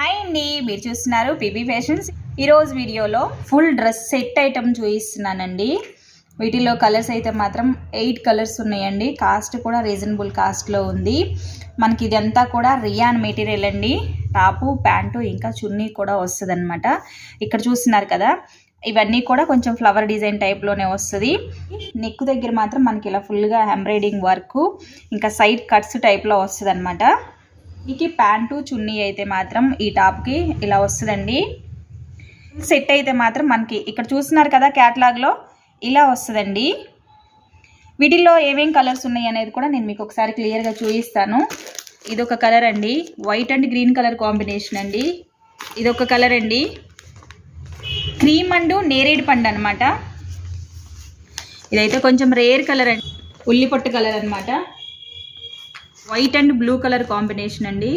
Hi అండి మీరు చూస్తున్నారు పీబీ ఫ్యాషన్స్ ఈరోజు వీడియోలో ఫుల్ డ్రెస్ సెట్ ఐటమ్ చూపిస్తున్నానండి. వీటిలో కలర్స్ అయితే మాత్రం ఎయిట్ కలర్స్ ఉన్నాయండి. కాస్ట్ కూడా రీజనబుల్ కాస్ట్లో ఉంది. మనకి ఇదంతా కూడా రియాన్ మెటీరియల్ అండి. టాపు ప్యాంటు ఇంకా చున్నీ కూడా వస్తుంది ఇక్కడ చూస్తున్నారు కదా ఇవన్నీ కూడా కొంచెం ఫ్లవర్ డిజైన్ టైప్లోనే వస్తుంది. నెక్ దగ్గర మాత్రం మనకి ఇలా ఫుల్గా ఎంబ్రాయిడింగ్ వర్క్ ఇంకా సైడ్ కట్స్ టైప్లో వస్తుంది అనమాట ఇక ప్యాంటు చున్నీ అయితే మాత్రం ఈ టాప్కి ఇలా వస్తుందండి. సెట్ అయితే మాత్రం మనకి ఇక్కడ చూస్తున్నారు కదా క్యాటలాగ్లో ఇలా వస్తుందండి. వీటిల్లో ఏమేం కలర్స్ ఉన్నాయి అనేది కూడా నేను మీకు ఒకసారి క్లియర్గా చూపిస్తాను. ఇది ఒక కలర్ అండి. White and green colour combination అండి. ఇది ఒక కలర్ అండి. క్రీమ్ అండ్ నేరేడు పండు అనమాట ఇదైతే కొంచెం రేర్ కలర్ అండి. ఉల్లిపొట్టు కలర్ అనమాట white and blue colour combination అండి.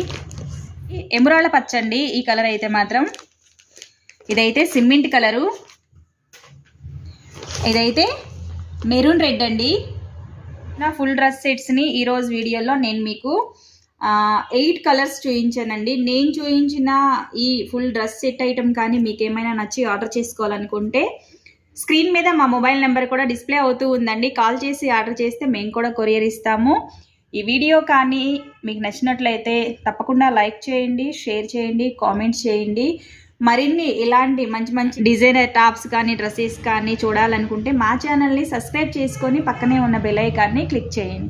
ఎమురాళ్ళ పచ్చండి ఈ కలర్ అయితే మాత్రం ఇదైతే సిమెంట్ కలరు. ఇదైతే మెరూన్ రెడ్ అండి. నా ఫుల్ డ్రెస్ సెట్స్ని ఈరోజు వీడియోలో నేను మీకు ఎయిట్ కలర్స్ చూపించానండి నేను చూపించిన ఈ ఫుల్ డ్రెస్ సెట్ ఐటమ్ కానీ మీకు ఏమైనా నచ్చి ఆర్డర్ చేసుకోవాలనుకుంటే స్క్రీన్ మీద మా మొబైల్ నెంబర్ కూడా డిస్ప్లే అవుతూ ఉందండి. కాల్ చేసి ఆర్డర్ చేస్తే మేము కూడా కొరియర్ ఇస్తాము. ఈ వీడియో కానీ మీకు నచ్చినట్లయితే తప్పకుండా లైక్ చేయండి షేర్ చేయండి కామెంట్స్ చేయండి. మరిన్ని ఇలాంటి మంచి మంచి డిజైనర్ టాప్స్ కానీ డ్రెస్సెస్ కానీ చూడాలనుకుంటే మా ఛానల్ని సబ్స్క్రైబ్ చేసుకొని పక్కనే ఉన్న బెల్ ఐకాన్ని క్లిక్ చేయండి.